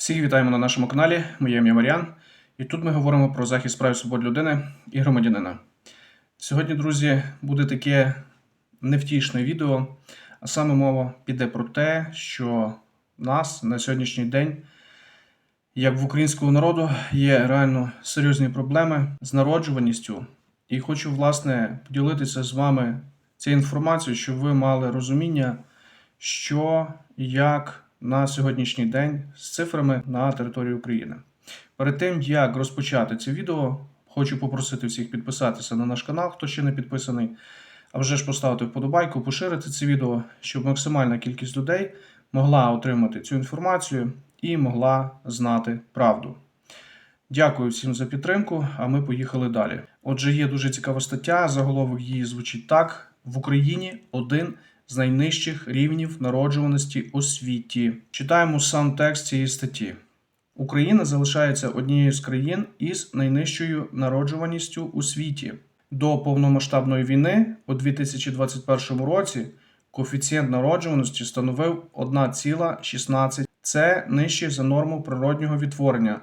Всіх вітаємо на нашому каналі. Моє ім'я Маріан. І тут ми говоримо про захист прав і свобод людини і громадянина. Сьогодні, друзі, буде таке невтішне відео, а саме мова піде про те, що нас на сьогоднішній день, як в українського народу, є реально серйозні проблеми з народжуваністю. І хочу, власне, поділитися з вами цією інформацією, щоб ви мали розуміння, що як на сьогоднішній день з цифрами на території України. Перед тим як розпочати це відео, хочу попросити всіх підписатися на наш канал, хто ще не підписаний, а вже ж поставити вподобайку, поширити це відео, щоб максимальна кількість людей могла отримати цю інформацію і могла знати правду. Дякую всім за підтримку, а ми поїхали далі. Отже, є дуже цікава стаття. Заголовок її звучить так: в Україні один з найнижчих рівнів народжуваності у світі. Читаємо сам текст цієї статті. Україна залишається однією з країн із найнижчою народжуваністю у світі. До повномасштабної війни у 2021 році коефіцієнт народжуваності становив 1,16. Це нижче за норму природнього відтворення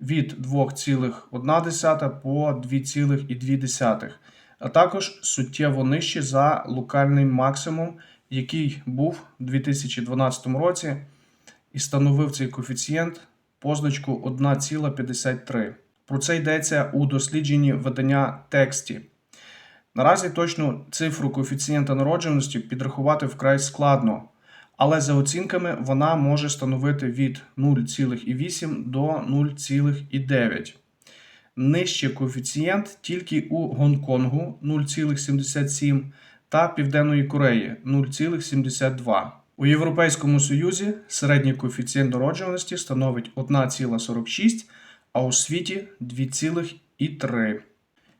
від 2,1 по 2,2, а також суттєво нижче за локальний максимум, який був у 2012 році і становив цей коефіцієнт позначку 1,53. Про це йдеться у дослідженні видання тексті. Наразі точну цифру коефіцієнта народженості підрахувати вкрай складно, але за оцінками вона може становити від 0,8 до 0,9. Нижче коефіцієнт тільки у Гонконгу 0,77 та Південної Кореї 0,72. У Європейському Союзі середній коефіцієнт народжуваності становить 1,46, а у світі 2,3.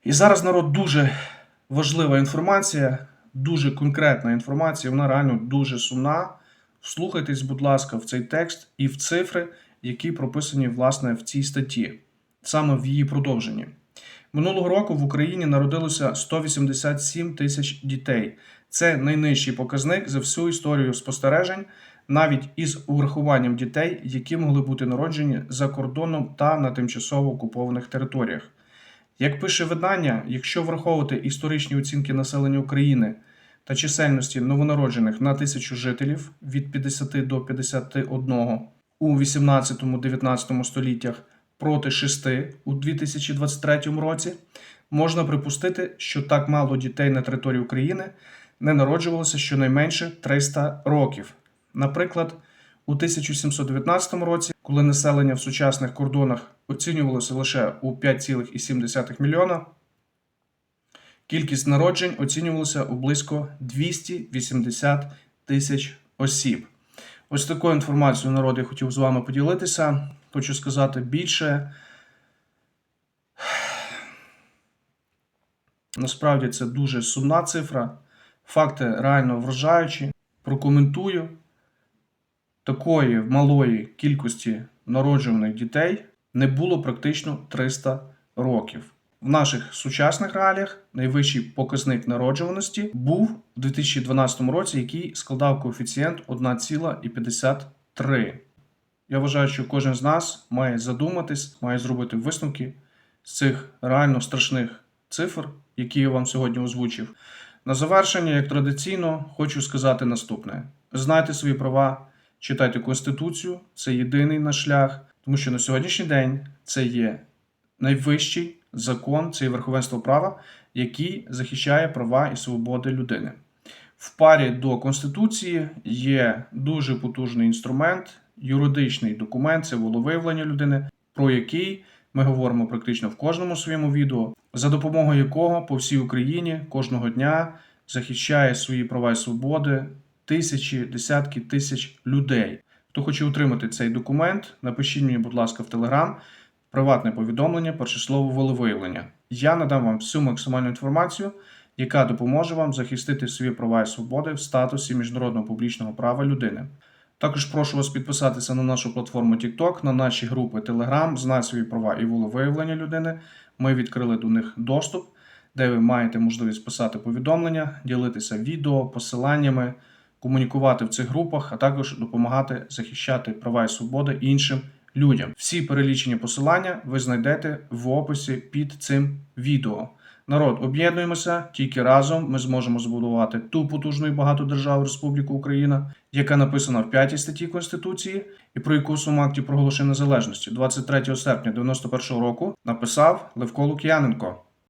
І зараз народ дуже важлива інформація, дуже конкретна інформація, вона реально дуже сумна. Вслухайтесь, будь ласка, в цей текст і в цифри, які прописані власне в цій статті, саме в її продовженні. Минулого року в Україні народилося 187 тисяч дітей. Це найнижчий показник за всю історію спостережень, навіть із урахуванням дітей, які могли бути народжені за кордоном та на тимчасово окупованих територіях. Як пише видання, якщо враховувати історичні оцінки населення України та чисельності новонароджених на тисячу жителів від 50 до 51 у 18-19 століттях проти 6 у 2023 році, можна припустити, що так мало дітей на території України не народжувалося щонайменше 300 років. Наприклад, у 1719 році, коли населення в сучасних кордонах оцінювалося лише у 5,7 мільйона, кількість народжень оцінювалася у близько 280 тисяч осіб. Ось такою інформацією народ я хотів з вами поділитися. Хочу сказати більше. Насправді це дуже сумна цифра. Факти реально вражаючі. Прокоментую. Такої малої кількості народжуваних дітей не було практично 300 років. В наших сучасних реаліях найвищий показник народжуваності був у 2012 році, який складав коефіцієнт 1,53. Я вважаю, що кожен з нас має задуматись, має зробити висновки з цих реально страшних цифр, які я вам сьогодні озвучив. На завершення, як традиційно, хочу сказати наступне: знайте свої права, читайте Конституцію, це єдиний наш шлях, тому що на сьогоднішній день це є найвищий закон, це є верховенство права, який захищає права і свободи людини. В парі до Конституції є дуже потужний інструмент, юридичний документ, це волевиявлення людини, про який ми говоримо практично в кожному своєму відео, за допомогою якого по всій Україні кожного дня захищає свої права і свободи тисячі, десятки тисяч людей. Хто хоче отримати цей документ, напишіть мені, будь ласка, в Телеграм приватне повідомлення, перше слово волевиявлення. Я надам вам всю максимальну інформацію, яка допоможе вам захистити свої права і свободи в статусі міжнародного публічного права людини. Також прошу вас підписатися на нашу платформу TikTok, на наші групи Telegram, знай свої права і волевиявлення людини. Ми відкрили до них доступ, де ви маєте можливість писати повідомлення, ділитися відео, посиланнями, комунікувати в цих групах, а також допомагати захищати права і свободи іншим людям. Всі перелічені посилання ви знайдете в описі під цим відео. Народ, об'єднуємося тільки разом. Ми зможемо збудувати ту потужну і багатодержавну Республіку Україна, яка написана в 5 статті Конституції, і про яку в своєму акті проголошення незалежності 23 серпня 91 року написав Левко Лук'яненко.